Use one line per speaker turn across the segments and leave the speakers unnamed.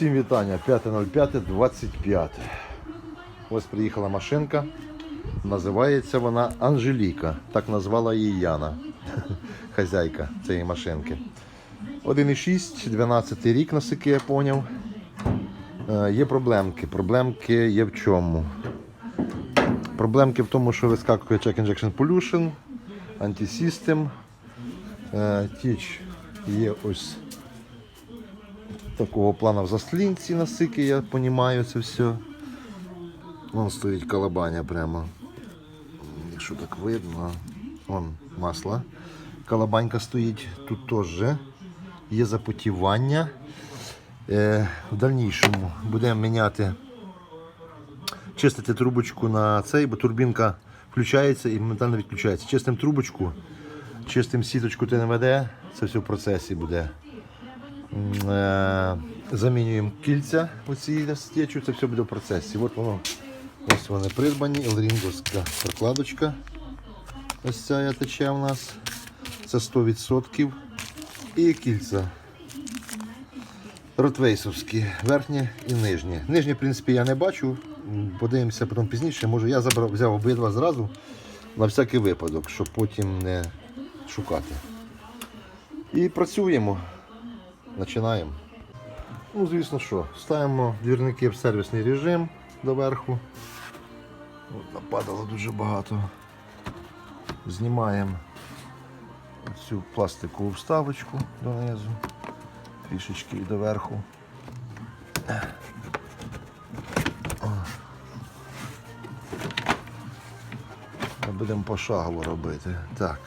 Всім вітання, 5.05.25. Ось приїхала машинка. Називається вона Анжеліка. Так назвала її Яна, хазяйка цієї машинки. 1,6, 12 рік, наскільки я поняв. Е, Є проблемки. Проблемки є в чому? Проблемки в тому, що вискакує Check Injection Pollution, Anti-System. Е, Тіч є ось такого плану в заслінці, наскільки я розумію це все. Вон стоїть колобаня прямо. Якщо так видно. Вон масло. Колобанька стоїть. Тут теж є запотівання. Е, в дальнішому будемо міняти, чистити трубочку на цей, бо турбінка включається і моментально відключається. Чистимо трубочку, чистимо сіточку ТНВД, це все в процесі буде. Замінюємо кільця оці стечу, це все буде в процесі. От воно, ось вони придбані, елрінговська прокладочка. Ось ця тече у нас. Це 100%. І кільця. Ротвейсовські, верхнє і нижнє. Нижнє, в принципі, я не бачу. Подивимося потім пізніше. Може я забрав, взяв обидва зразу на всякий випадок, щоб потім не шукати. І працюємо. Починаємо. Ну, звісно що, ставимо двірники в сервісний режим доверху. От нападало дуже багато. Знімаємо цю пластикову вставочку донизу, трішечки і доверху. Будемо пошагово робити. Так.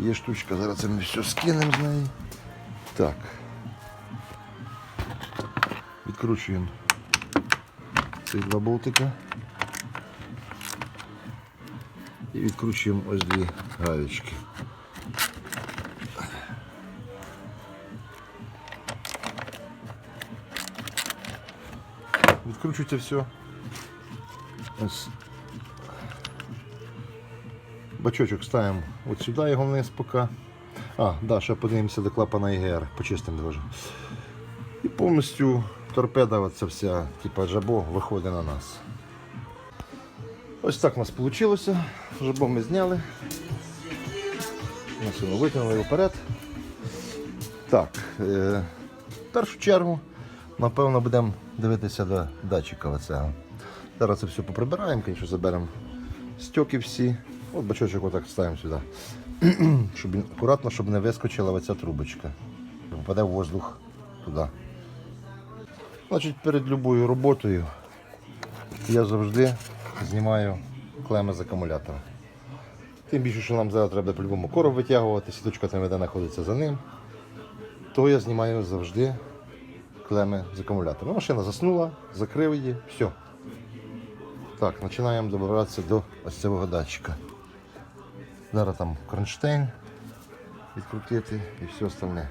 Є штучка, зараз ми все скинемо з неї. Так. Відкручуємо ці два болтика. І відкручуємо ось дві гаєчки. Відкручується все. Ось. Бачочок ставимо от сюди його вниз поки. А, да, ще подивимося до клапана ІГР, почистимо теж. І повністю торпеда оця вся, типа жабо, виходить на нас. Ось так у нас вийшло. Жабо ми зняли. Машину витягнули вперед. Так, е, в першу чергу, напевно, будемо дивитися до датчика оцього. Зараз це все поприбираємо, звісно, заберемо стьоки всі. От бачочок отак ставимо сюди. щоб акуратно, щоб не вискочила оця трубочка. Попаде в воздух туди. Значить, перед любою роботою я завжди знімаю клеми з акумулятора. Тим більше, що нам зараз треба по-любому короб витягувати, сіточка там де знаходиться за ним. То я знімаю завжди клеми з акумулятора. Машина заснула, закрив її, все. Так, починаємо добиратися до ось цього датчика. Зараз там кронштейн відкрутити і все остальне.